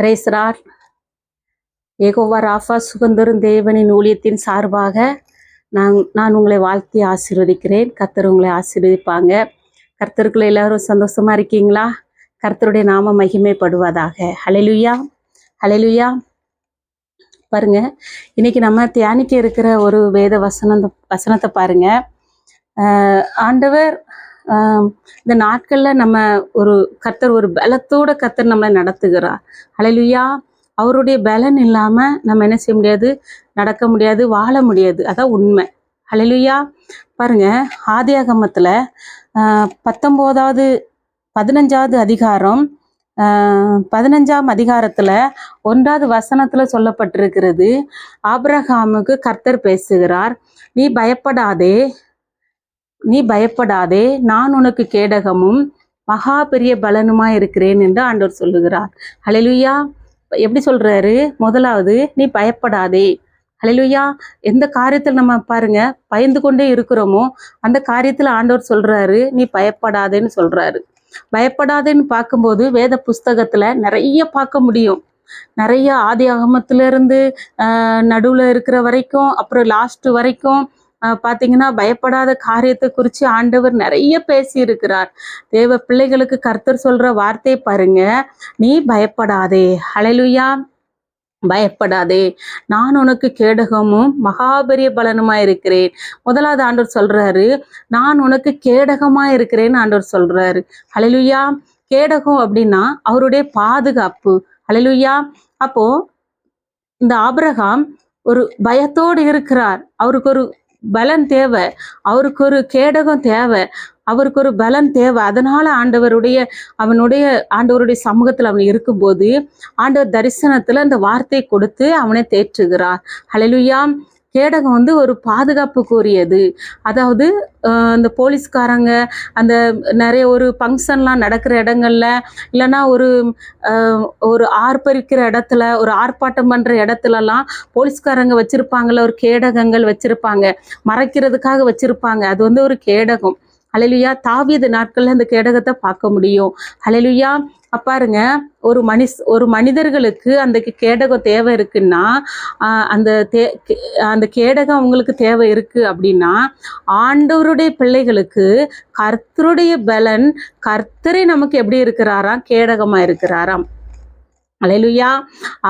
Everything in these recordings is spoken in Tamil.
பிரேசரார் ஏகோவா ராஃபா சுகந்தரும் தேவனின் ஊழியத்தின் சார்பாக நான் நான் உங்களை வாழ்த்தி ஆசீர்வதிக்கிறேன். கர்த்தர் உங்களை ஆசீர்வதிப்பாங்க. கர்த்தருக்குள்ள எல்லாரும் சந்தோஷமா இருக்கீங்களா? கர்த்தருடைய நாம மகிமைப்படுவதாக. ஹலெலுயா ஹலெலுயா பாருங்க இன்னைக்கு நம்ம தியானிக்க இருக்கிற ஒரு வேத வசனம் வசனத்தை பாருங்க. ஆண்டவர் இந்த நாட்கள்ல நம்ம ஒரு கர்த்தர் ஒரு பலத்தோட கர்த்தர் நம்மளை நடத்துகிறார். அலையிலுயா அவருடைய பலன் இல்லாம நம்ம என்ன செய்ய முடியாது? நடக்க முடியாது வாழ முடியாது. அதான் உண்மை. அலையிலுயா பாருங்க ஆதியாகமத்தில் ஆஹ் பத்தொன்பதாவது பதினஞ்சாவது அதிகாரம் ஆஹ் பதினஞ்சாம் அதிகாரத்துல ஒன்றாவது வசனத்துல சொல்லப்பட்டிருக்கிறது ஆப்ரஹாமுக்கு கர்த்தர் பேசுகிறார் நீ பயப்படாதே நீ பயப்படாதே நான் உனக்கு கேடகமும் மகா பெரிய பலனுமா இருக்கிறேன் என்று ஆண்டவர் சொல்லுகிறார். ஹalleluya. எப்படி சொல்றாரு? முதலாவது நீ பயப்படாதே. ஹalleluya. எந்த காரியத்தில் நம்ம பாருங்க பயந்து கொண்டே இருக்கிறோமோ அந்த காரியத்தில் ஆண்டவர் சொல்றாரு நீ பயப்படாதேன்னு சொல்றாரு. பயப்படாதேன்னு பார்க்கும்போது வேத புஸ்தகத்துல நிறைய பார்க்க முடியும். நிறைய ஆதி ஆகமத்துல இருந்து ஆஹ் நடுவுல இருக்கிற வரைக்கும் அப்புறம் லாஸ்ட் வரைக்கும் ஆஹ் பாத்தீங்கன்னா பயப்படாத காரியத்தை குறித்து ஆண்டவர் நிறைய பேசி இருக்கிறார் தேவ பிள்ளைகளுக்கு கர்த்தர் சொல்ற வார்த்தை பாருங்க. நீ பயப்படாதே. அலையிலுயா பயப்படாதே. நான் உனக்கு கேடகமும் மகாபெரிய பலனுமா இருக்கிறேன். முதலாவது ஆண்டவர் சொல்றாரு நான் உனக்கு கேடகமா இருக்கிறேன்னு ஆண்டவர் சொல்றாரு. அலையிலுயா கேடகம் அப்படின்னா அவருடைய பாதுகாப்பு. அலையிலுயா அப்போ இந்த ஆபிரகாம் ஒரு பயத்தோடு இருக்கிறார். அவருக்கு ஒரு பலன் தேவை. அவருக்கு ஒரு கேடகம் தேவை. அவருக்கு ஒரு பலன் தேவை. அதனால ஆண்டவருடைய அவனுடைய ஆண்டவருடைய சமூகத்தில் அவன் இருக்கும்போது ஆண்டவர் தரிசனத்துல அந்த வார்த்தை கொடுத்து அவனை தேற்றுகிறார். ஹalleluya கேடகம் வந்து ஒரு பாதுகாப்புக்குரியது அதாவது அந்த இந்த போலீஸ்காரங்க அந்த நிறைய ஒரு ஃபங்க்ஷன்லாம் நடக்கிற இடங்கள்ல இல்லைன்னா ஒரு ஒரு ஆர்ப்பரிக்கிற இடத்துல ஒரு ஆர்ப்பாட்டம் பண்ணுற இடத்துலலாம் போலீஸ்காரங்க வச்சிருப்பாங்கல்ல ஒரு கேடகங்கள் வச்சுருப்பாங்க. மறைக்கிறதுக்காக வச்சுருப்பாங்க. அது வந்து ஒரு கேடகம். அலையிலுயா தாவியது நாட்களில் அந்த கேடகத்தை பார்க்க முடியும். அலையிலுயா பாருங்க. ஒரு மனிஷ் ஒரு மனிதர்களுக்கு அந்த கேடகம் தேவை இருக்குன்னா அந்த தே அந்த கேடகம் அவங்களுக்கு தேவை இருக்கு அப்படின்னா ஆண்டவருடைய பிள்ளைகளுக்கு கர்த்தருடைய பலன் கர்த்தரை நமக்கு எப்படி இருக்கிறாராம்? கேடகமாக இருக்கிறாராம். அலையிலுயா.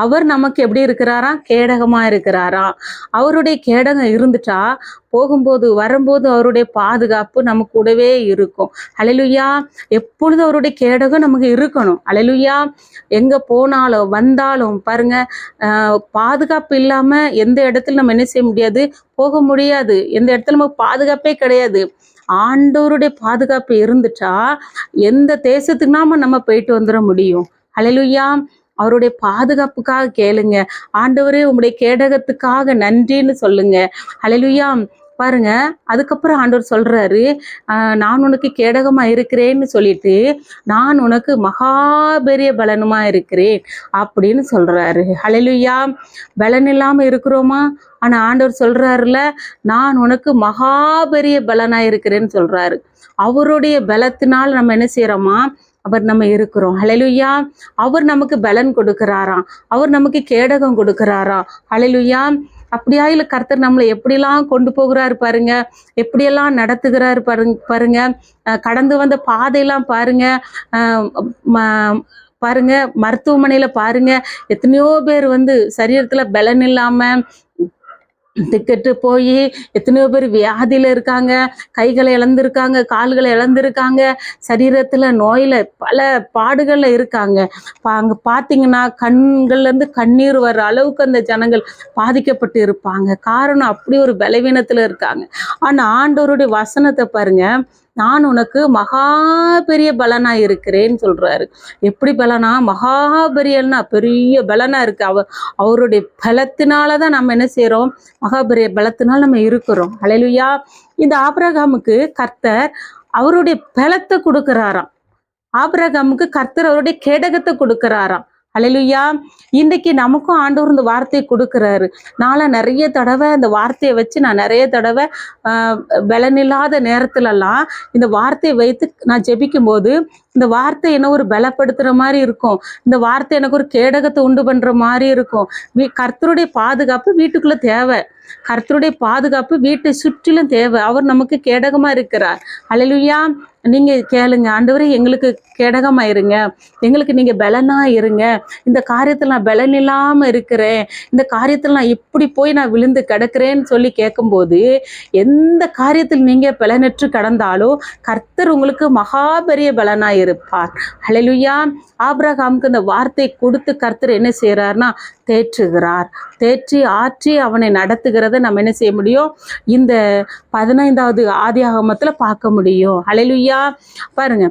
அவர் நமக்கு எப்படி இருக்கிறாரா? கேடகமா இருக்கிறாரா? அவருடைய கேடகம் இருந்துட்டா போகும்போது வரும்போது அவருடைய பாதுகாப்பு நம்ம கூடவே இருக்கும். அலையிலுயா. எப்பொழுதும் அவருடைய கேடகம் நமக்கு இருக்கணும்? அலையிலுயா. எங்க போனாலும் வந்தாலும் பாருங்க பாதுகாப்பு இல்லாம எந்த இடத்துல நம்ம என்ன செய்ய முடியாது? போக முடியாது. எந்த இடத்துல நமக்கு பாதுகாப்பே கிடையாது. ஆண்டவருடைய பாதுகாப்பு இருந்துட்டா எந்த தேசத்துக்கு நாம நம்ம போயிட்டு வந்துட முடியும்? அலையிலுயா. அவருடைய பாதுகாப்புக்காக கேளுங்க. ஆண்டவரே உங்களுடைய கேடகத்துக்காக நன்றின்னு சொல்லுங்க. அலைலுயா பாருங்க அதுக்கப்புறம் ஆண்டவர் சொல்றாரு ஆஹ் நான் உனக்கு கேடகமா இருக்கிறேன்னு சொல்லிட்டு நான் உனக்கு மகா பெரிய பலனுமா இருக்கிறேன் அப்படின்னு சொல்றாரு. ஹalleluya பலன் இல்லாம இருக்கிறோமா? ஆனா ஆண்டவர் சொல்றாருல நான் உனக்கு மகா பெரிய பலனா இருக்கிறேன்னு சொல்றாரு. அவருடைய பலத்தினால் நம்ம என்ன செய்யறோமா? அவர் நம்ம இருக்கிறோம். அலையிலுயா அவர் நமக்கு பலன் கொடுக்கிறாராம் அவர் நமக்கு கேடகம் கொடுக்கிறாராம் அலையிலுயா அப்படியா இல்லை கர்த்தர் நம்மளை எப்படிலாம் கொண்டு போகிறாரு பாருங்க. எப்படியெல்லாம் நடத்துகிறாரு பாருங்க பாருங்க. அஹ் கடந்து வந்த பாதையெல்லாம் பாருங்க. ம- பாருங்க. மருத்துவமனையில பாருங்க. எத்தனையோ பேர் வந்து சரீரத்துல பலன் இல்லாம திக்கெட்டு போய் எத்தனையோ பேர் வியாதியில் இருக்காங்க கைகளை இழந்திருக்காங்க கால்களை இழந்திருக்காங்க சரீரத்தில் நோயில் பல பாடுகளில் இருக்காங்க. பா- அங்கே பார்த்தீங்கன்னா கண்கள்லருந்து கண்ணீர் வர்ற அளவுக்கு அந்த ஜனங்கள் பாதிக்கப்பட்டு இருப்பாங்க. காரணம் அப்படி ஒரு பலவீனத்தில் இருக்காங்க. ஆனால் ஆண்டவருடைய வசனத்தை பாருங்கள் நான் உனக்கு மகா பெரிய பலனா இருக்கிறேன்னு சொல்றாரு. எப்படி பலனா? மகா பெரியன்னா பெரிய பலனா இருக்கு. அவ அவருடைய பலத்தினாலதான் நம்ம என்ன செய்யறோம் மகா பெரிய பலத்தினால நம்ம இருக்கிறோம். அலையிலுயா. இந்த ஆபிரகாமுக்கு கர்த்தர் அவருடைய பலத்தை கொடுக்கிறாராம். ஆபிரகாமுக்கு கர்த்தர் அவருடைய கேடகத்தை கொடுக்கிறாராம். ஹalleluya. இன்றைக்கு நமக்கும் ஆண்டவர் இந்த வார்த்தையை கொடுக்குறாரு. நான்லாம் நிறைய தடவை இந்த வார்த்தையை வச்சு நான் நிறைய தடவை பலனில்லாத நேரத்துலலாம் இந்த வார்த்தையை வைத்து நான் ஜெபிக்கும் போது இந்த வார்த்தை என்ன ஒரு பலப்படுத்துகிற மாதிரி இருக்கும். இந்த வார்த்தை எனக்கு ஒரு கேடகத்தை உண்டு பண்ணுற மாதிரி இருக்கும். வீ- கர்த்தருடைய பாதுகாப்பு வீட்டுக்குள்ளே தேவை. கர்த்தருடைய பாதுகாப்பு வீட்டை சுற்றிலும் தேவை. அவர் நமக்கு கேடகமாக இருக்கிறார். அழலுயா நீங்க கேளுங்க. ஆண்டவரே எங்களுக்கு கேடகமாயிருங்க. எங்களுக்கு நீங்க பலனா இருங்க. இந்த காரியத்துல நான் பலன் இல்லாம இருக்கிறேன். இந்த காரியத்துல நான் இப்படி போய் நான் விழுந்து கிடக்கிறேன்னு சொல்லி கேட்கும்போது எந்த காரியத்தில் நீங்க பலனற்று கடந்தாலும் கர்த்தர் உங்களுக்கு மகா பெரிய பலனா இருப்பார் அழலுயா ஆபிரகாமுக்கு இந்த வார்த்தை கொடுத்து கர்த்தர் என்ன செய்றார்னா தேற்றுகிறார். தேற்றி ஆற்றி அவனை நடத்துகிறத நம்ம என்ன செய்ய முடியும்? இந்த பதினைந்தாவது ஆதியாகமத்துல பார்க்க முடியும். அலையிலுயா பாருங்க.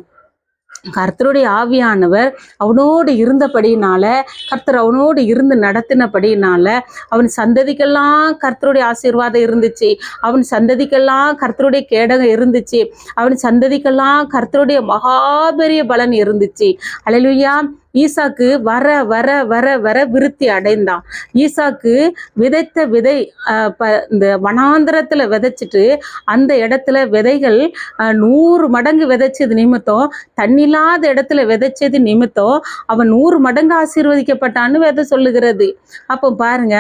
கர்த்தருடைய ஆவியானவர் அவனோடு இருந்தபடியினால கர்த்தர் அவனோடு இருந்து நடத்தினபடியினால அவன் சந்ததிக்கெல்லாம் கர்த்தருடைய ஆசீர்வாதம் இருந்துச்சு. அவன் சந்ததிக்கெல்லாம் கர்த்தருடைய கேடகம் இருந்துச்சு. அவன் சந்ததிக்கெல்லாம் கர்த்தருடைய மகாபெரிய பலன் இருந்துச்சு. அழலுயா ஈசாக்கு வர வர வர வர விருத்தி அடைந்தான். ஈசாக்கு விதைத்த விதை இந்த வனாந்திரத்துல விதைச்சிட்டு அந்த இடத்துல விதைகள் நூறு மடங்கு விதைச்சது நிமித்தம் தண்ணில்லாத இடத்துல விதைச்சது நிமித்தம் அவன் நூறு மடங்கு ஆசீர்வதிக்கப்பட்டான்னு விதை சொல்லுகிறது. அப்போ பாருங்க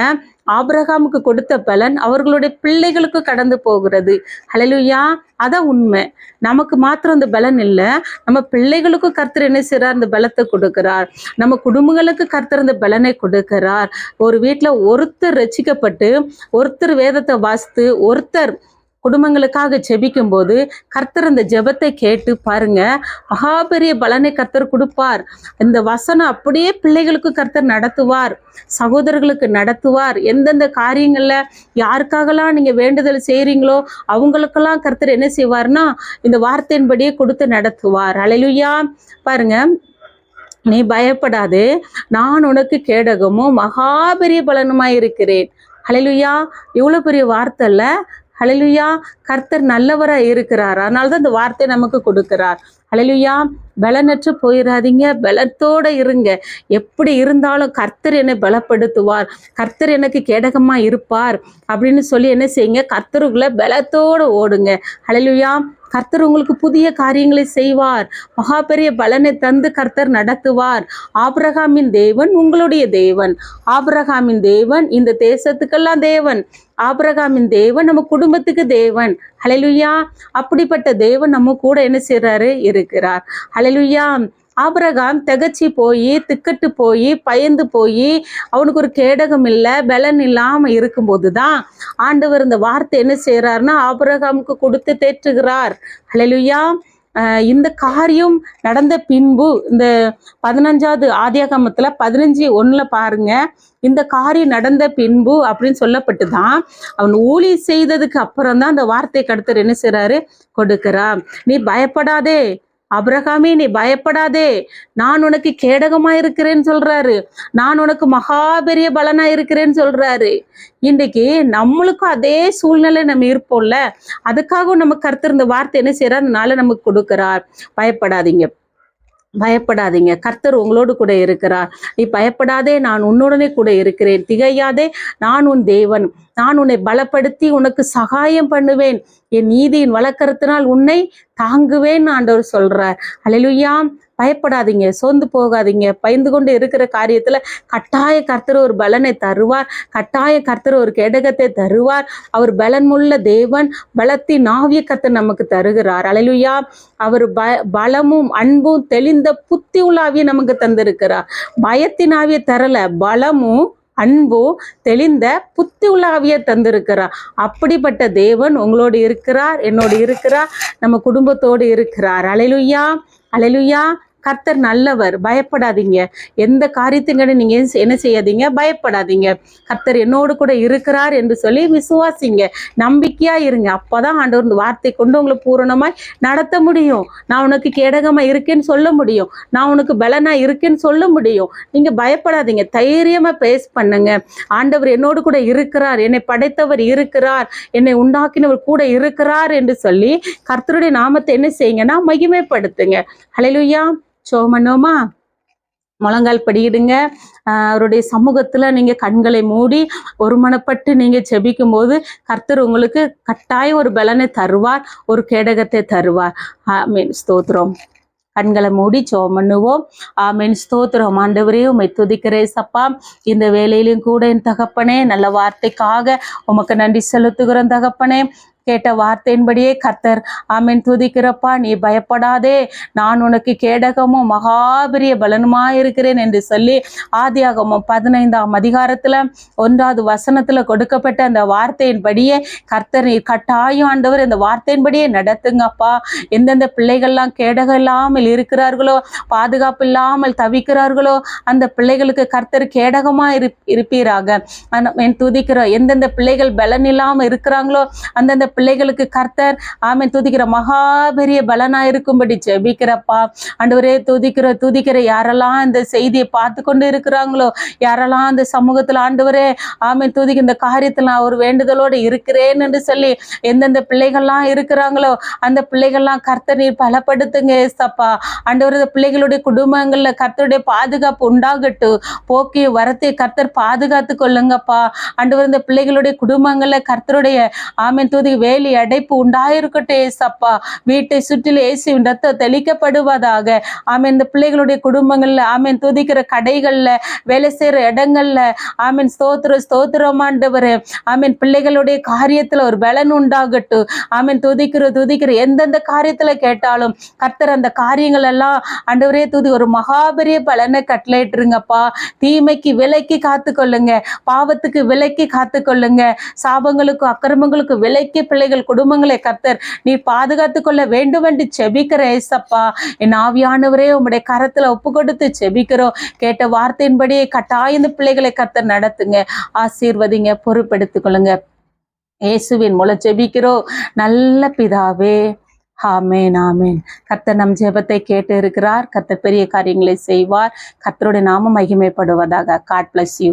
ஆபிரகாமுக்கு கொடுத்த பலன் அவர்களுடைய பிள்ளைகளுக்கு கடந்து போகிறது. ஹலலுயா அதான் உண்மை. நமக்கு மாத்திரம் அந்த பலன் இல்லை. நம்ம பிள்ளைகளுக்கும் கர்த்தர் என்ன செய்றார்? அந்த பலத்தை கொடுக்கிறார். நம்ம குடும்பங்களுக்கு கர்த்தர் அந்த பலனை கொடுக்கிறார். ஒரு வீட்டில் ஒருத்தர் ரசிக்கப்பட்டு ஒருத்தர் வேதத்தை வாசித்து ஒருத்தர் குடும்பங்களுக்காக ஜெபிக்கும் போது கர்த்தர் இந்த ஜெபத்தை கேட்டு பாருங்க. மகாபெரிய பலனை கர்த்தர் கொடுப்பார். இந்த வசனம் அப்படியே பிள்ளைகளுக்கு கர்த்தர் நடத்துவார். சகோதரர்களுக்கு நடத்துவார். எந்தெந்த காரியங்கள்ல யாருக்காகலாம் நீங்க வேண்டுதல் செய்கிறீங்களோ அவங்களுக்கெல்லாம் கர்த்தர் என்ன செய்வார்னா இந்த வார்த்தையின்படியே கொடுத்து நடத்துவார். அலையிலுயா பாருங்க. நீ பயப்படாதே. நான் உனக்கு கேடகமும் மகாபெரிய பலனுமாய் இருக்கிறேன். அலையிலுயா இவ்வளோ பெரிய வார்த்தை ஹalleluya. கர்த்தர் நல்லவராக இருக்கிறார். அதனால தான் இந்த வார்த்தை நமக்கு கொடுக்கிறார். ஹalleluya. பலனற்று போயிடாதீங்க பலத்தோடு இருங்க. எப்படி இருந்தாலும் கர்த்தர் என்னை பலப்படுத்துவார். கர்த்தர் எனக்கு கேடகமாக இருப்பார் அப்படின்னு சொல்லி என்ன செய்யுங்க? கர்த்தருக்குள்ள பலத்தோடு ஓடுங்க. அழலுயா கர்த்தர் உங்களுக்கு புதிய காரியங்களை செய்வார். மகா பெரிய பலனை தந்து கர்த்தர் நடத்துவார். ஆபிரகாமின் தேவன் உங்களுடைய தேவன். ஆபிரகாமின் தேவன் இந்த தேசத்துக்கெல்லாம் தேவன். ஆபிரகாமின் தேவன் நம்ம குடும்பத்துக்கு தேவன். ஹalleluya. அப்படிப்பட்ட தேவன் நம்ம கூட என்ன செய்றாரு? இருக்கிறார். ஹalleluya. ஆபரகாம் திகச்சு போய் திக்கட்டு போய் பயந்து போய் அவனுக்கு ஒரு கேடகம் இல்லை பலன் இல்லாமல் இருக்கும்போது தான் ஆண்டவர் இந்த வார்த்தை என்ன செய்றாருன்னா ஆபரகாமுக்கு கொடுத்து தேற்றுகிறார். ஹalleluya. இந்த காரியம் நடந்த பின்பு இந்த பதினஞ்சாவது ஆதியாகமத்தில் பதினஞ்சு ஒண்ணுல பாருங்க. இந்த காரியம் நடந்த பின்பு அப்படின்னு சொல்லப்பட்டு தான் அவன் ஊழி செய்ததுக்கு அப்புறம் தான் அந்த வார்த்தை கடுத்தர் என்ன செய்றாரு? கொடுக்கிறார். நீ பயப்படாதே. அபிரகாமே நீ பயப்படாதே. நான் உனக்கு கேடகமா இருக்கிறேன்னு சொல்றாரு. நான் உனக்கு மகா பெரிய பலனா இருக்கிறேன்னு சொல்றாரு. இன்றைக்கு நம்மளுக்கும் அதே சூழ்நிலை நம்ம இருப்போம்ல. அதுக்காகவும் நம்ம கருத்திருந்த இந்த வார்த்தை என்ன செய்யறாரு அதனால நமக்கு கொடுக்கிறார். பயப்படாதீங்க. பயப்படாதீங்க. கர்த்தர் உங்களோடு கூட இருக்கிறார். நீ பயப்படாதே. நான் உன்னுடனே கூட இருக்கிறேன். திகையாதே. நான் உன் தேவன். நான் உன்னை பலப்படுத்தி உனக்கு சகாயம் பண்ணுவேன். என் நீதியின் வழக்கரத்தினால் உன்னை தாங்குவேன் ஆண்டவர் சொல்றார். அல்லேலூயா பயப்படாதீங்க சோர்ந்து போகாதீங்க. பயந்து கொண்டு இருக்கிற காரியத்துல கட்டாய கர்த்தர் ஒரு பலனை தருவார். கட்டாய கர்த்தர் ஒரு கேடகத்தை தருவார். அவர் பலன்முள்ள தேவன் பலத்தின் ஆவிய கர்த்தர் நமக்கு தருகிறார். அலைலுயா அவர் ப பலமும் அன்பும் தெளிந்த புத்தி உள்ள நமக்கு தந்திருக்கிறார். பயத்தின் ஆவியை தரல பலமும் அன்போ தெளிந்த புத்தி உலாவிய தந்திருக்கிறார் அப்படிப்பட்ட தேவன் உங்களோடு இருக்கிறார் என்னோடு இருக்கிறார் நம்ம குடும்பத்தோடு இருக்கிறார். அலையுயா அலையுயா கர்த்தர் நல்லவர். பயப்படாதீங்க. எந்த காரியத்துங்கன்னு நீங்க என்ன செய்யாதீங்க? பயப்படாதீங்க. கர்த்தர் என்னோடு கூட இருக்கிறார் என்று சொல்லி விசுவாசிங்க. நம்பிக்கையா இருங்க. அப்பதான் ஆண்டவர் இந்த வார்த்தை கொண்டு உங்களை பூரணமாய் நடத்த முடியும். நான் உனக்கு கேடகமா இருக்கேன்னு சொல்ல முடியும். நான் உனக்கு பலனா இருக்கேன்னு சொல்ல முடியும். நீங்க பயப்படாதீங்க. தைரியமா பேஸ் பண்ணுங்க. ஆண்டவர் என்னோடு கூட இருக்கிறார். என்னை படைத்தவர் இருக்கிறார். என்னை உண்டாக்கினவர் கூட இருக்கிறார் என்று சொல்லி கர்த்தருடைய நாமத்தை என்ன செய்யுங்கன்னா மகிமைப்படுத்துங்க. ஹalleluya சோமனோமா? முழங்கால் படியிடுங்க. அவருடைய சமூகத்துல நீங்க கண்களை மூடி ஒருமனப்பட்டு நீங்க ஜெபிக்கும் போது கர்த்தர் உங்களுக்கு கட்டாயம் ஒரு பலனை தருவார் ஒரு கேடகத்தை தருவார். மீன் ஸ்தோத்திரம். கண்களை மூடி ஜெபம் பண்ணுவோம் ஆமீன். ஸ்தோத்திரம். ஆண்டவரே உமை துதிக்கிறே சப்பா. இந்த வேலையிலும் கூட என் தகப்பனே நல்ல வார்த்தைக்காக உமக்கு நன்றி செலுத்துகிறோம் தகப்பனே. கேட்ட வார்த்தையின்படியே கர்த்தர் ஆமீன். துதிக்கிறப்பா நீ பயப்படாதே. நான் உனக்கு கேடகமும் மகாபெரிய பலனுமா இருக்கிறேன் என்று சொல்லி ஆதியாகமும் பதினைந்தாம் அதிகாரத்துல ஒன்றாவது வசனத்துல கொடுக்கப்பட்ட அந்த வார்த்தையின்படியே கர்த்தர் நீ கட்டாயம் ஆண்டவர் இந்த வார்த்தையின்படியே நடத்துங்கப்பா. எந்தெந்த பிள்ளைகள்லாம் கேடகம் இல்லாமல் இருக்கிறார்களோ பாதுகாப்பு இல்லாமல் தவிக்கிறார்களோ அந்த பிள்ளைகளுக்கு கர்த்தர் கேடகமா இரு இருப்பீராக. ஆனா, என் துதிக்கிறோம் எந்தெந்த பிள்ளைகள் பலன் இல்லாமல் இருக்கிறாங்களோ அந்தந்த பிள்ளைகளுக்கு கர்த்தர் ஆமை துதிக்கிற மகா பெரிய பலனா இருக்கும்படி ஜெபிக்கிறப்பா. ஆண்டவரே துதிக்கிற துதிக்கிற யாரெல்லாம் இந்த செய்தியை பார்த்து கொண்டு இருக்கிறாங்களோ யாரெல்லாம் அந்த சமூகத்துல ஆண்டவரே ஆமை துதிக்கு இந்த காரியத்தில் நான் ஒரு வேண்டுதலோடு இருக்கிறேன் என்று சொல்லி எந்தெந்த பிள்ளைகள்லாம் இருக்கிறாங்களோ அந்த பிள்ளைகள்லாம் கர்த்தர் நீர் பலப்படுத்துங்க ஏசப்பா. ஆண்டவர் பிள்ளைகளுடைய குடும்பங்கள்ல கர்த்தருடைய பாதுகாப்பு உண்டாகட்டும். போக்கி வரத்தை கர்த்தர் பாதுகாத்து கொள்ளுங்கப்பா. ஆண்டவர் இந்த பிள்ளைகளுடைய குடும்பங்கள்ல கர்த்தருடைய ஆமை துதி வேலி அடைப்பு உண்டாயிருக்கட்டும் ஏசப்பா வீட்டை சுற்றிலும் இயேசுவின் ரத்தம் தெளிக்கப்படுவதாக. ஆமீன். இந்த பிள்ளைகளுடைய குடும்பங்கள்ல ஆமீன். துதிக்கிற கடைகள்ல வேலை செய்யற இடங்கள்ல ஆமீன். ஸ்தோத்திர ஸ்தோத்திரமாண்டவர் ஆமீன். பிள்ளைகளுடைய காரியத்துல ஒரு பலன் உண்டாகட்டும். ஆமீன். துதிக்கிற துதிக்கிற எந்தெந்த காரியத்துல கேட்டாலும் கர்த்தர் அந்த காரியங்கள் எல்லாம் ஆண்டவரே துதி ஒரு மகாபெரிய பலனை கட்டளையிட்டுருங்கப்பா. தீமைக்கு விலைக்கு காத்துக்கொள்ளுங்க. பாவத்துக்கு விலைக்கு காத்துக்கொள்ளுங்க. சாபங்களுக்கு அக்கிரமங்களுக்கு விலைக்கு பிள்ளைகள் குடும்பங்களை கர்த்தர் நீ பாதுகாத்து கொள்ள வேண்டும் என்று செபிக்கிற ஏசப்பா. என் ஆவியானவரே உம்முடைய கரத்துல ஒப்பு கொடுத்து செபிக்கிறோம். கேட்ட வார்த்தையின்படியே கட்டாய இந்த பிள்ளைகளை கர்த்தர் நடத்துங்க. ஆசீர்வதிங்க பொறுப்பெடுத்துக் கொள்ளுங்க. இயேசுவின் மூலம் ஜெபிக்கிறோம் நல்ல பிதாவே ஆமேன் ஆமேன். கர்த்தர் நம் ஜெபத்தை கேட்டு இருக்கிறார். கர்த்தர் பெரிய காரியங்களை செய்வார். கர்த்தருடைய நாமம் மகிமைப்படுவதாக. God bless you